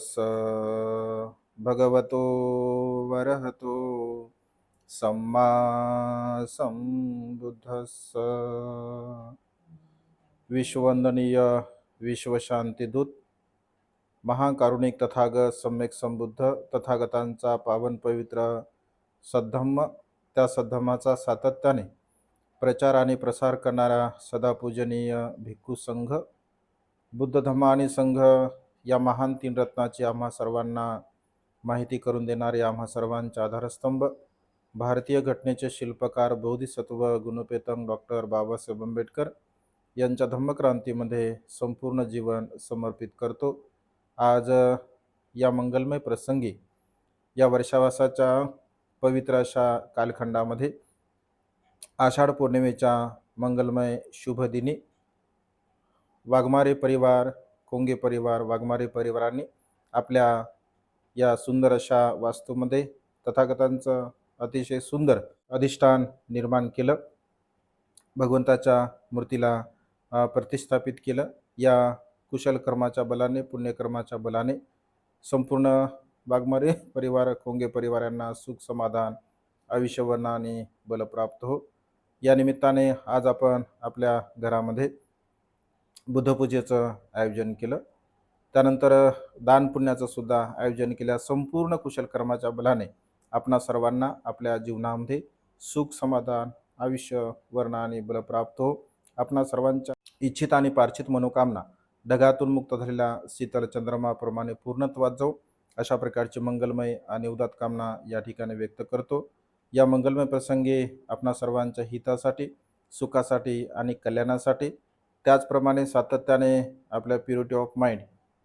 तस्स भगवतो वरहतो सम्मा संबुद्धस्स विश्ववंदनीय विश्वशांतीदूत महाकारुणिक तथागत सम्यक संबुद्ध तथागतांचा पावन पवित्र सद्धम्म त्या सद्धम्माचा सातत्याने प्रचार आणि प्रसार करणारा सदापूजनीय भिक्खू संघ बुद्ध धम्म आणि संघ या महान तीन रत्नाची आम्हा सर्वांना माहिती करून देणारे आम्हा सर्वांचे आधारस्तंभ. भारतीय घटनेचे शिल्पकार बोधिसत्व गुणपेतंग डॉक्टर बाबासाहेब आंबेडकर यांच्या धम्मक्रांतीमध्ये संपूर्ण जीवन समर्पित करतो. आज या मंगलमय प्रसंगी या वर्षावासाच्या पवित्र अशा कालखंडामध्ये आषाढ पौर्णिमेच्या मंगलमय शुभदिनी वाघमारे परिवार कोंगे परिवार वाघमारे परिवारांनी आपल्या या सुंदर अशा वास्तूमध्ये तथागतांचं अतिशय सुंदर अधिष्ठान निर्माण केलं. भगवंताच्या मूर्तीला प्रतिष्ठापित केलं. या कुशल कर्माच्या बलाने पुण्यकर्माच्या बलाने संपूर्ण वाघमारे परिवार खोंगे परिवारांना सुख समाधान आयुष्यवर्ण आणि बल प्राप्त हो. या निमित्ताने आज आपण आपल्या घरामध्ये बुद्धपूजेचं आयोजन केलं. त्यानंतर दान पुण्याचं सुद्धा आयोजन केलं. संपूर्ण कुशल कर्माच्या बलाने आपणा सर्वांना आपल्या जीवनामध्ये सुख समाधान आयुष्य वर्ण आणि बल प्राप्त हो. आपणा सर्वांच्या इच्छित आणि पार्चित मनोकामना ढगातून मुक्त झालेल्या शीतल चंद्रमाप्रमाणे पूर्णत्वात जाऊ अशा प्रकारची मंगलमय आणि उदात कामना या ठिकाणी व्यक्त करतो. या मंगलमय प्रसंगी आपणा सर्वांच्या हितासाठी सुखासाठी आणि कल्याणासाठी त्याचप्रमाणे सातत्याने आपल्या प्युरिटी ऑफ माइंड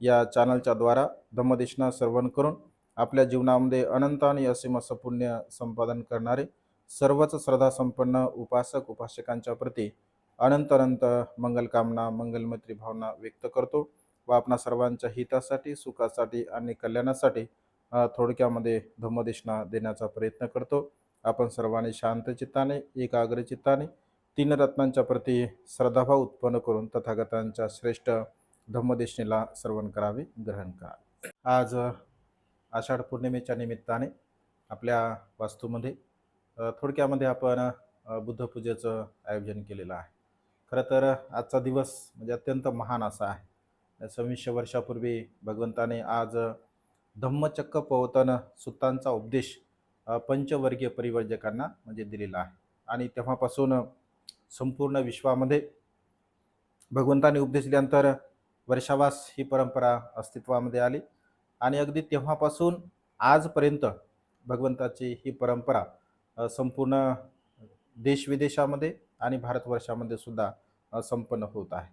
या चॅनलच्या द्वारा धम्मदेशना श्रवण करून आपल्या जीवनामध्ये अनंत आणि असीम असं पुण्य संपादन करणारे सर्वच श्रद्धासंपन्न उपासक उपासकांच्या प्रती अनंत अनंत मंगलकामना मंगलमैत्री भावना व्यक्त करतो व आपणा सर्वांच्या हितासाठी सुखासाठी आणि कल्याणासाठी थोडक्यामध्ये धम्मदेशना देण्याचा प्रयत्न करतो. आपण सर्वांनी शांत चित्ताने एकाग्र चित्ताने तीन रत्नांच्या प्रती श्रद्धाभाव उत्पन्न करून तथागतांच्या श्रेष्ठ धम्मदेशनेला श्रवण करावे ग्रहण करावे. आज आषाढ पौर्णिमेच्या निमित्ताने आपल्या वास्तूमध्ये थोडक्यामध्ये आपण बुद्धपूजेचं आयोजन केलेलं आहे. खरं तर आजचा दिवस म्हणजे अत्यंत महान असा आहे. सव्वीसशे वर्षापूर्वी भगवंताने आज धम्मचक्क पवतन सुत्तांचा उपदेश पंचवर्गीय परिवर्जकांना म्हणजे दिलेला आहे. आणि तेव्हापासून संपूर्ण विश्वामध्ये. भगवंताने उपदेश दिल्यानंतर वर्षावास ही परंपरा अस्तित्वामध्ये आली. आणि अगदी तेव्हापासून आजपर्यंत भगवंताची ही परंपरा संपूर्ण देशविदेशामध्ये आणि भारतवर्षामध्ये सुद्धा संपन्न होत आहे.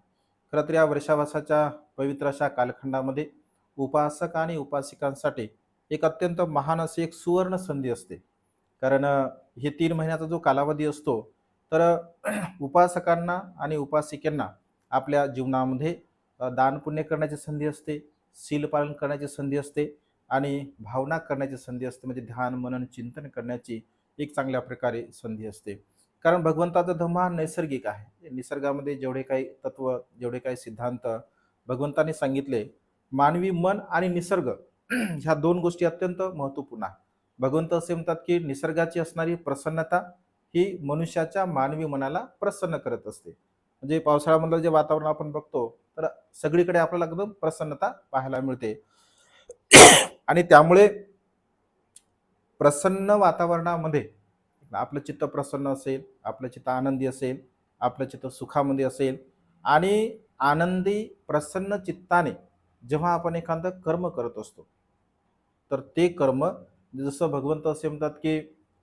खरं तर या वर्षावासाच्या पवित्र अशा कालखंडामध्ये उपासक आणि उपासिकांसाठी एक अत्यंत महान अशी एक सुवर्ण संधी असते. कारण हे तीन महिन्याचा जो कालावधी असतो तर उपासकांना आणि उपासिकांना आपल्या जीवनामध्ये दानपुण्य करण्याची संधी असते शीलपालन करण्याची संधी असते आणि भावना करण्याची संधी असते म्हणजे ध्यान मनन चिंतन करण्याची एक चांगल्या प्रकारे संधी असते. कारण भगवंताचा धम्म हा नैसर्गिक आहे. निसर्गामध्ये जेवढे काही तत्व जेवढे काही सिद्धांत भगवंताने सांगितले मानवी मन आणि निसर्ग ह्या दोन गोष्टी अत्यंत महत्त्वपूर्ण आहेत. भगवंत असे म्हणतात की निसर्गाची असणारी प्रसन्नता ही मनुष्याच्या मानवी मनाला प्रसन्न करत असते. म्हणजे पावसाळ्यामधलं जे वातावरण आपण बघतो तर सगळीकडे आपल्याला एकदम प्रसन्नता पाहायला मिळते. आणि त्यामुळे प्रसन्न वातावरणामध्ये आपलं चित्त प्रसन्न असेल आपलं चित्त आनंदी असेल आपलं चित्त सुखामध्ये असेल आणि आनंदी प्रसन्न चित्ताने जेव्हा आपण एखादं कर्म करत असतो तर ते कर्म जसं भगवंत असे म्हणतात की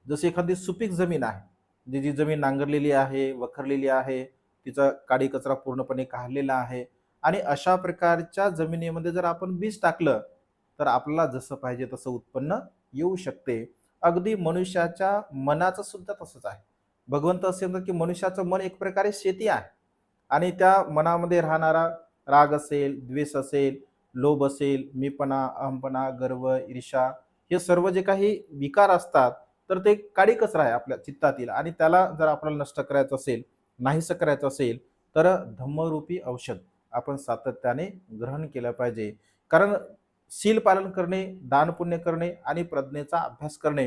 जशी एखादी सुपीक जमीन आहे जी जी जमीन नांगरलेली आहे वखरलेली आहे तिचा काडी कचरा पूर्णपणे काढलेला आहे आणि अशा प्रकारच्या जमिनीमध्ये जर आपण बीज टाकलं तर आपल्याला जसं पाहिजे तसं उत्पन्न येऊ शकते. अगदी मनुष्याच्या मनाचं सुद्धा तसंच आहे. भगवंत असे म्हणतात की मनुष्याचं मन एक प्रकारे शेती आहे आणि त्या मनामध्ये राहणारा राग असेल द्वेष असेल लोभ असेल मीपणा अहमपणा गर्व ईर्षा हे सर्व जे काही विकार असतात तर ते काळी कचरा आहे आपल्या चित्तातील आणि त्याला जर आपल्याला नष्ट करायचं असेल नाहीसं करायचं असेल तर धम्मरूपी औषध आपण सातत्याने ग्रहण केलं पाहिजे. कारण शील पालन करणे दान पुण्य करणे आणि प्रज्ञेचा अभ्यास करणे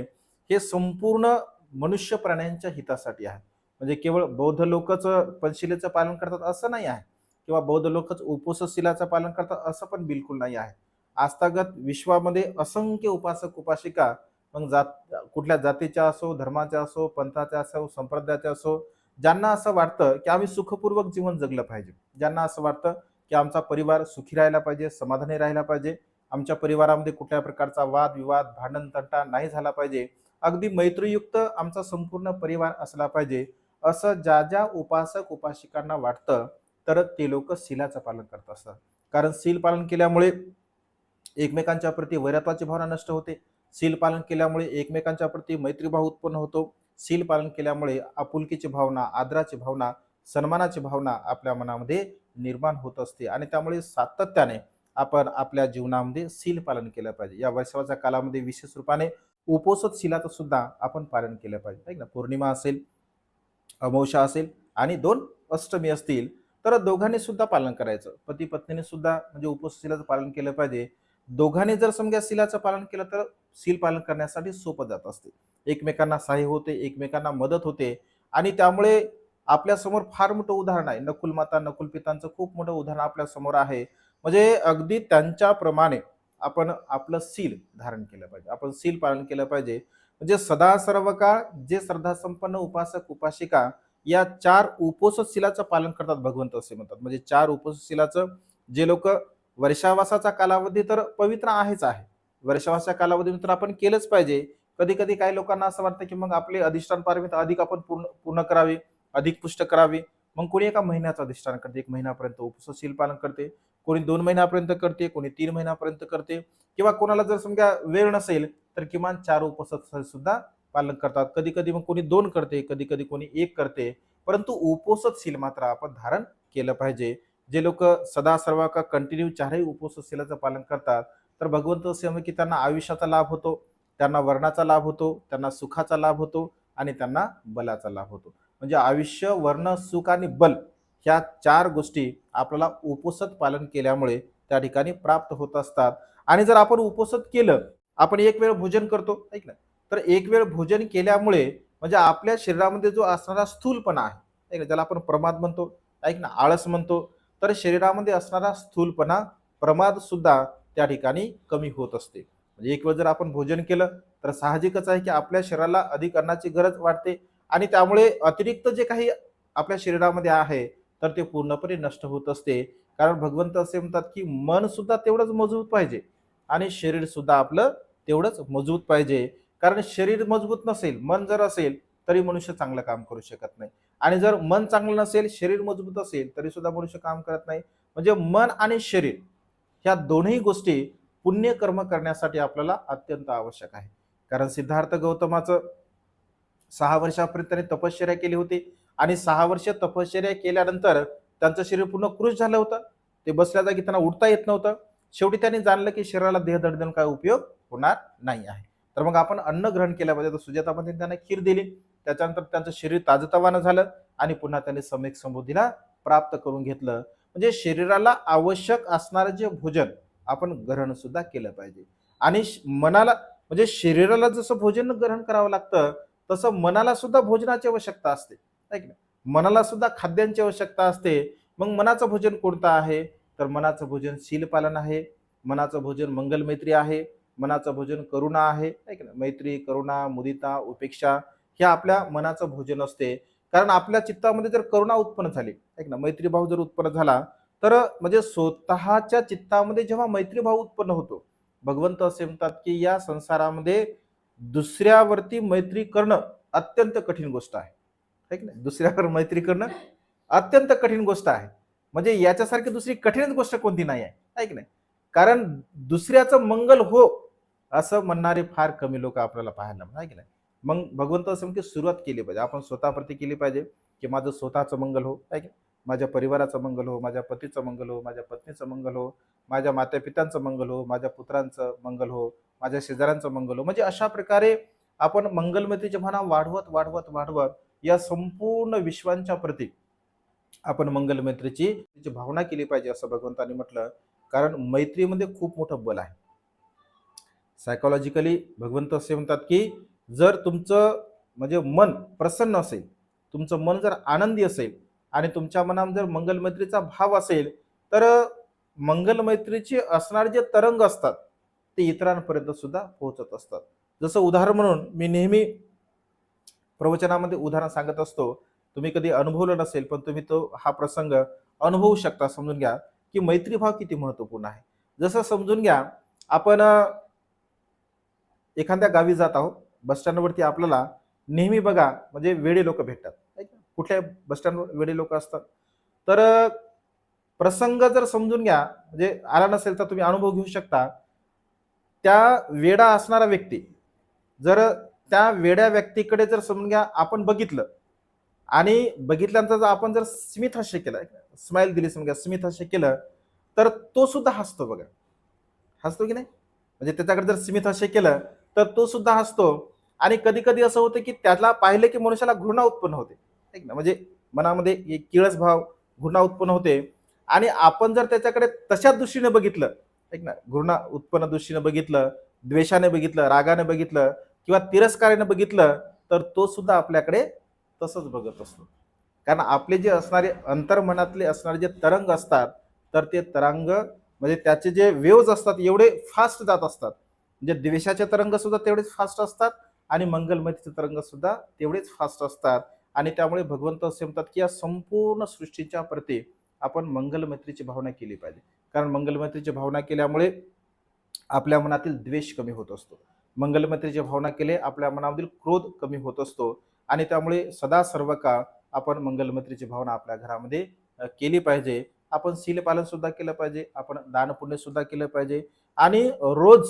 हे संपूर्ण मनुष्य प्राण्यांच्या हितासाठी आहे. म्हणजे केवळ बौद्ध लोकच पंचशिलेचं पालन करतात असं नाही आहे. किंवा बौद्ध लोकच उपोषशिलाचं पालन करतात असं पण बिलकुल नाही आहे. आस्थागत विश्वामध्ये असंख्य उपासक उपासिका मग जात कुठल्या जातीच्या असो धर्माच्या असो पंथाच्या असो संप्रदायाच्या असो ज्यांना असं वाटतं की आम्ही सुखपूर्वक जीवन जगलं पाहिजे. ज्यांना असं वाटतं की आमचा परिवार सुखी राहिला पाहिजे समाधानी राहिला पाहिजे आमच्या परिवारामध्ये कुठल्या प्रकारचा वाद विवाद भांडण तंटा नाही झाला पाहिजे अगदी मैत्रीयुक्त आमचा संपूर्ण परिवार असला पाहिजे असं ज्या ज्या उपासक उपासिकांना वाटतं तर ते लोक शिलाचं पालन करत असतात. कारण शील पालन केल्यामुळे एकमेकांच्या प्रती वैरत्वाची भावना नष्ट होते. सील पालन केल्यामुळे एकमेकांच्या प्रती मैत्रीभाव उत्पन्न होतो. सील पालन केल्यामुळे आपुलकीची भावना आदराची भावना सन्मानाची भावना आपल्या मनामध्ये निर्माण होत असते आणि त्यामुळे सातत्याने आपण आपल्या जीवनामध्ये सील पालन केलं पाहिजे. या वर्षाच्या कालामध्ये विशेष रूपाने उपोषित शिलाचं सुद्धा आपण पालन केलं पाहिजे. आहे ना पौर्णिमा असेल अमावस्या असेल आणि दोन अष्टमी असतील तर दोघांनी सुद्धा पालन करायचं. पती पत्नीने सुद्धा म्हणजे उपोषित शिलाचं पालन केलं पाहिजे. दोघांनी जर समजा शिलाचं पालन केलं तर सील पालन करण्यासाठी सोपं जात असते. एकमेकांना सहाय्य होते एकमेकांना मदत होते आणि त्यामुळे आपल्यासमोर फार मोठं उदाहरण आहे. नकुल माता नकुल पितांचं खूप मोठं उदाहरण आपल्यासमोर आहे. म्हणजे अगदी त्यांच्याप्रमाणे आपण आपलं सील धारण केलं पाहिजे. आपण सील पालन केलं पाहिजे. म्हणजे सदा सर्व काळ जे श्रद्धासंपन्न उपासक उपासिका या चार उपोस शिलाचं पालन करतात भगवंत असे म्हणतात. म्हणजे चार उपोस शिलाचं जे लोक वर्षावासाचा कालावधी तर पवित्र आहेच आहे. वर्षावासाच्या कालावधी तर आपण केलंच पाहिजे. कधी कधी काही लोकांना असं वाटतं की मग आपले अधिष्ठान पारमित अधिक आपण पूर्ण पूर्ण करावे अधिक पुष्ट करावे. मग कोणी एका महिन्याचं अधिष्ठान करते एक महिन्यापर्यंत उपसशील पालन करते. कोणी दोन महिन्यापर्यंत करते कोणी तीन महिन्यापर्यंत करते. किंवा कोणाला जर समजा वेळ नसेल तर किमान चार उपसत सुद्धा पालन करतात. कधी कधी मग कोणी दोन करते कधी कधी कोणी एक करते. परंतु उपोषतशील मात्र आपण धारण केलं पाहिजे. जे लोक सदा सर्व का कंटिन्यू चारही उपोषित शिलाचं पालन करतात तर भगवंत असे की त्यांना आयुष्याचा लाभ होतो त्यांना वर्णाचा लाभ होतो त्यांना सुखाचा लाभ होतो आणि त्यांना बलाचा लाभ होतो. म्हणजे आयुष्य वर्ण सुख आणि बल ह्या चार गोष्टी आपल्याला उपोसत पालन केल्यामुळे त्या ठिकाणी प्राप्त होत असतात. आणि जर आपण उपोसत केलं आपण एक वेळ भोजन करतो ऐक ना तर एक वेळ भोजन केल्यामुळे म्हणजे आपल्या शरीरामध्ये जो असणारा स्थूलपणा आहे ऐक ना ज्याला आपण प्रमाद म्हणतो ऐक ना आळस म्हणतो तर शरीरामध्ये असणारा स्थूलपणा प्रमाद सुद्धा त्या ठिकाणी कमी होत असते. म्हणजे एक वेळ जर आपण भोजन केलं तर साहजिकच आहे की आपल्या शरीराला अधिक अन्नाची गरज वाटते आणि त्यामुळे अतिरिक्त जे काही आपल्या शरीरामध्ये आहे तर ते पूर्णपणे नष्ट होत असते. कारण भगवंत असे म्हणतात की मन सुद्धा तेवढंच मजबूत पाहिजे आणि शरीर सुद्धा आपलं तेवढंच मजबूत पाहिजे. कारण शरीर मजबूत नसेल मन जर असेल तरी मनुष्य चांगलं काम करू शकत नाही. आणि जर मन चांगलं नसेल शरीर मजबूत असेल तरी सुद्धा मनुष्य काम करत नाही. म्हणजे मन आणि शरीर ह्या दोन्ही गोष्टी पुण्यकर्म करण्यासाठी आपल्याला अत्यंत आवश्यक आहे. कारण सिद्धार्थ गौतमाचं सहा वर्षापर्यंत त्यांनी तपश्चर्या केली होती. आणि सहा वर्ष तपश्चर्या केल्यानंतर त्यांचं शरीर पूर्ण क्रुश झालं होतं. ते बसल्या जागी त्यांना उठता येत नव्हतं. शेवटी त्यांनी जाणलं की शरीराला देहदड देऊन काय उपयोग होणार नाही आहे. तर मग आपण अन्न ग्रहण केल्यामध्ये पाहिजे तर सुजातामध्ये त्यांना खीर दिली. त्याच्यानंतर त्यांचं शरीर ताजतवानं झालं आणि पुन्हा त्यांनी समेक समृद्धीला प्राप्त करून घेतलं. म्हणजे शरीराला आवश्यक असणारं जे भोजन आपण ग्रहण सुद्धा केलं पाहिजे. आणि मनाला म्हणजे शरीराला जसं भोजन ग्रहण करावं लागतं तसं मनाला सुद्धा भोजनाची आवश्यकता असते. ना मनाला सुद्धा खाद्यांची आवश्यकता असते. मग मनाचं भोजन कोणतं आहे? तर मनाचं भोजन शीलपालन आहे. मनाचं भोजन मंगल मैत्री आहे. मनाचं भोजन करुणा आहे. ऐक ना मैत्री करुणा मुदिता उपेक्षा हे आपल्या मनाचं भोजन असते. कारण आपल्या चित्तामध्ये जर करुणा उत्पन्न झाली ऐक ना मैत्रीभाव जर उत्पन्न झाला तर म्हणजे स्वतःच्या चित्तामध्ये जेव्हा मैत्रीभाव उत्पन्न होतो भगवंत असे म्हणतात की या संसारामध्ये दुसऱ्यावरती मैत्री करणं अत्यंत कठीण गोष्ट आहे. ना नाही दुसऱ्यावर मैत्री करणं अत्यंत कठीण गोष्ट आहे. म्हणजे याच्यासारखी दुसरी कठीणच गोष्ट कोणती नाही आहे ऐक नाही कारण दुसऱ्याचं मंगल हो असं म्हणणारे फार कमी लोक आपल्याला पाहायला मिळतात, की नाही मग भगवंत असं की सुरुवात केली पाहिजे. आपण स्वतःप्रती केली पाहिजे की माझं स्वतःचं मंगल हो काय की माझ्या परिवाराचं मंगल हो माझ्या पतीचं मंगल हो माझ्या पत्नीचं मंगल हो माझ्या माता पित्यांचं मंगल हो माझ्या पुत्रांचं मंगल हो माझ्या शेजाऱ्यांचं मंगल हो. म्हणजे अशा प्रकारे आपण मंगलमतीची म्हणा वाढवत वाढवत वाढवत या संपूर्ण विश्वांच्या प्रती आपण मंगलमैत्रीची भावना केली पाहिजे असं भगवंतांनी म्हटलं कारण मैत्रीमध्ये खूप मोठं बल आहे. सायकोलॉजिकली भगवंत असे म्हणतात की जर तुमचं म्हणजे मन प्रसन्न असेल तुमचं मन जर आनंदी असेल आणि तुमच्या मनात जर मंगलमैत्रीचा भाव असेल तर मंगलमैत्रीचे असणारे जे तरंग असतात ते इतरांपर्यंत सुद्धा पोहोचत असतात. जसं उदाहरण म्हणून मी नेहमी प्रवचनामध्ये उदाहरण सांगत असतो तुम्ही कधी अनुभवलं नसेल पण तुम्ही तो हा प्रसंग अनुभवू शकता. समजून घ्या की मैत्रीभाव किती महत्त्वपूर्ण आहे. जसं समजून घ्या आपण एखाद्या गावी जात आहोत बसस्टँडवरती आपल्याला नेहमी बघा म्हणजे वेडे लोक भेटतात. कुठल्या बसस्टँडवर वेडे लोक असतात? तर प्रसंग जर समजून घ्या म्हणजे आला नसेल तर तुम्ही अनुभव घेऊ शकता. त्या वेडा असणारा व्यक्ती जर त्या वेड्या व्यक्तीकडे जर समजून घ्या आपण बघितलं. आणि बघितल्यानंतर जर आपण जर स्मित हास्य केलं स्माईल दिली समजा स्मित हास्य केलं तर तो सुद्धा हसतो बघा. हसतो की नाही? म्हणजे त्याच्याकडे जर स्मित हास्य केलं तर तो सुद्धा हसतो. आणि कधी कधी असं होतं की त्याला पाहिलं की मनुष्याला घृणा उत्पन्न होते. ना? म्हणजे मनामध्ये एक किळस भाव घृणा उत्पन्न होते. आणि आपण जर त्याच्याकडे तशाच दृष्टीने बघितलं ऐक ना? घृणा उत्पन्न दृष्टीने बघितलं द्वेषाने बघितलं रागाने बघितलं किंवा तिरस्काराने बघितलं तर तो सुद्धा आपल्याकडे तसंच बघत असतो. कारण आपले जे असणारे अंतर्मनातले असणारे जे तरंग असतात तर ते तरंग म्हणजे त्याचे जे वेव्ज असतात एवढे फास्ट जात असतात. म्हणजे द्वेषाचे तरंग सुद्धा तेवढेच फास्ट असतात आणि मंगलमतीचे तरंग सुद्धा तेवढेच फास्ट असतात. आणि त्यामुळे भगवंत असे म्हणतात की या संपूर्ण सृष्टीच्या प्रती आपण मंगलमैत्रीची भावना केली पाहिजे. कारण मंगलमैत्रीची भावना केल्यामुळे आपल्या मनातील द्वेष कमी होत असतो. मंगलमैत्रीची भावना केले आपल्या मनामधील क्रोध कमी होत असतो. आणि त्यामुळे सदा सर्व काळ आपण मंगलमैत्रीची भावना आपल्या घरामध्ये केली पाहिजे. आपण शीलपालन सुद्धा केलं पाहिजे. आपण दानपुण्य सुद्धा केलं पाहिजे. आणि रोज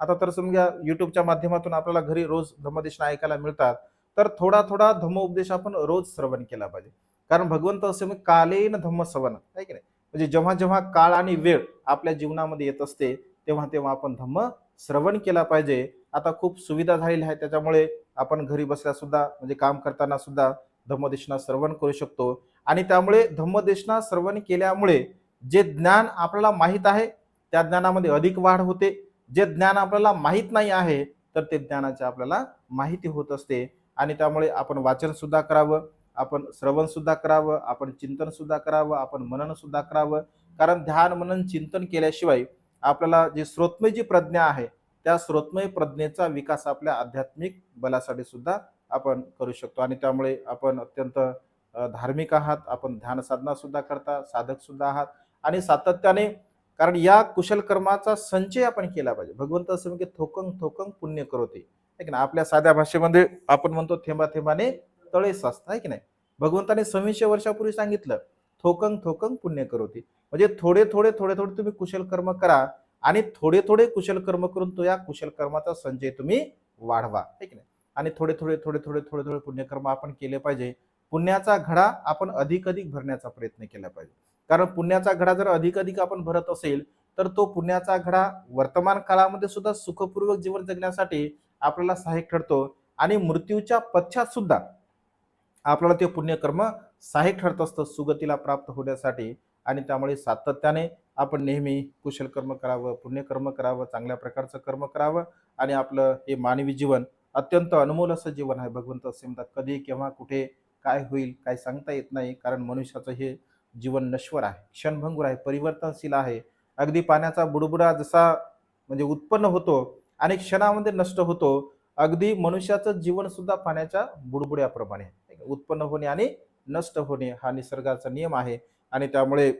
आता तर समजा युट्यूबच्या माध्यमातून आपल्याला घरी रोज धम्मदेशना ऐकायला मिळतात तर थोडा थोडा धम्मोपदेश आपण रोज श्रवण केला पाहिजे. कारण भगवंत असे म्हणजे कालेन धम्म श्रवण. आहे की नाही? म्हणजे जेव्हा जेव्हा काळ आणि वेळ आपल्या जीवनामध्ये येत असते तेव्हा तेव्हा आपण धम्म श्रवण केला पाहिजे. आता खूप सुविधा झालेल्या आहे त्याच्यामुळे आपण घरी बसल्या सुद्धा म्हणजे काम करताना सुद्धा धम्मदेशना श्रवण करू शकतो. आणि त्यामुळे धम्मदेशना श्रवण केल्यामुळे जे ज्ञान आपल्याला माहीत आहे त्या ज्ञानामध्ये अधिक वाढ होते. जे ज्ञान आपल्याला माहीत नाही आहे तर ते ज्ञानाची आपल्याला माहिती होत असते. आणि त्यामुळे आपण वाचनसुद्धा करावं आपण श्रवणसुद्धा करावं आपण चिंतनसुद्धा करावं आपण मननसुद्धा करावं. कारण ध्यान मनन चिंतन केल्याशिवाय आपल्याला जी श्रोतमय जी प्रज्ञा आहे त्या श्रोतमय प्रज्ञेचा विकास आपल्या आध्यात्मिक बलासाठी सुद्धा आपण करू शकतो. आणि त्यामुळे आपण अत्यंत धार्मिक आहात आपण ध्यान साधना सुद्धा करता साधक सुद्धा आहात. आणि सातत्याने कारण या कुशल कर्माचा संचय आपण केला पाहिजे. भगवंत असं म्हणजे थोकंग थोकंग पुण्य करवते की ना आपल्या साध्या भाषेमध्ये आपण म्हणतो थेंबा थेंबाने तळे साचता. आहे की नाही? भगवंताने सव्वीसशे वर्षापूर्वी सांगितलं थोकंग थोकंग पुण्य करोते. म्हणजे थोडे थोडे थोडे थोडे तुम्ही कुशल कर्म करा आणि थोडे थोडे कुशल कर्म करून तो या कुशल कर्माचा संचय तुम्ही वाढवा. आहे की नाही? आणि थोडे थोडे थोडे थोडे थोडे थोडे पुण्यकर्म आपण केले पाहिजे. पुण्याचा घडा आपण अधिक अधिक भरण्याचा प्रयत्न केला पाहिजे. कारण पुण्याचा घडा जर अधिक अधिक आपण भरत असेल तर तो पुण्याचा घडा वर्तमान काळामध्ये सुद्धा सुखपूर्वक जीवन जगण्यासाठी आपल्याला सहाय्यक ठरतो आणि मृत्यूच्या पश्चात सुद्धा आपल्याला ते पुण्यकर्म सहाय्यक ठरत असतं सुगतीला प्राप्त होण्यासाठी आणि त्यामुळे सातत्याने आपण नेहमी कुशल कर्म करावं पुण्यकर्म करावं चांगल्या प्रकारचं कर्म करावं आणि आपलं हे मानवी जीवन अत्यंत अनमोल असं जीवन आहे. भगवंत असे म्हणतात कधी केव्हा कुठे काय होईल काय सांगता येत नाही. कारण मनुष्याचं हे जीवन नश्वर आहे क्षणभंगूर आहे परिवर्तनशील आहे. अगदी पाण्याचा बुडबुडा जसा म्हणजे उत्पन्न होतो आणि क्षणामध्ये नष्ट होतो अगदी मनुष्याचं जीवन सुद्धा पाण्याच्या बुडबुड्याप्रमाणे उत्पन्न होणे आणि नष्ट होणे हा निसर्गाचा नियम आहे. आणि त्यामुळे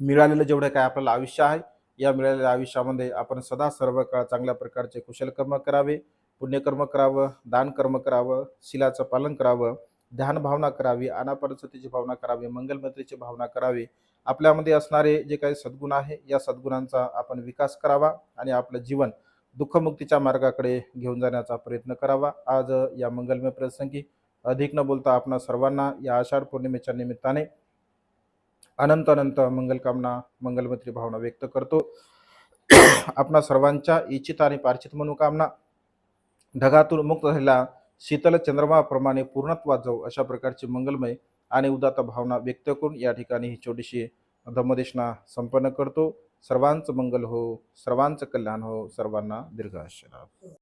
मिळालेलं जेवढं काय आपल्याला आयुष्य आहे या मिळालेल्या आयुष्यामध्ये आपण सदा सर्व काळ चांगल्या प्रकारचे कुशल कर्म करावे पुण्यकर्म करावं दान कर्म करावं शिलाचं पालन करावं. ध्यान भावना करावी अनापरसतीची भावना करावी मंगलमैत्रीची भावना करावी. आपल्यामध्ये असणारे जे काही सद्गुण आहे या सद्गुणांचा आपण विकास करावा आणि आपलं जीवन दुःखमुक्तीच्या मार्गाकडे घेऊन जाण्याचा प्रयत्न करावा. आज या मंगलमय प्रसंगी अधिक न बोलता आपणा सर्वांना या आषाढ पौर्णिमेच्या निमित्ताने अनंत अनंत मंगलकामना मंगलमैत्री भावना व्यक्त करतो. आपणा सर्वांच्या इच्छित आणि पार्चित मनोकामना ढगातून मुक्त झालेला शीतल चंद्रमाप्रमाणे पूर्णत्वात जाऊ अशा प्रकारची मंगलमय आणि उदात्त भावना व्यक्त करून या ठिकाणी ही छोटीशी धम्मदेशना संपन्न करतो. सर्वांचं मंगल हो सर्वांचं कल्याण हो सर्वांना दीर्घ आयुष्य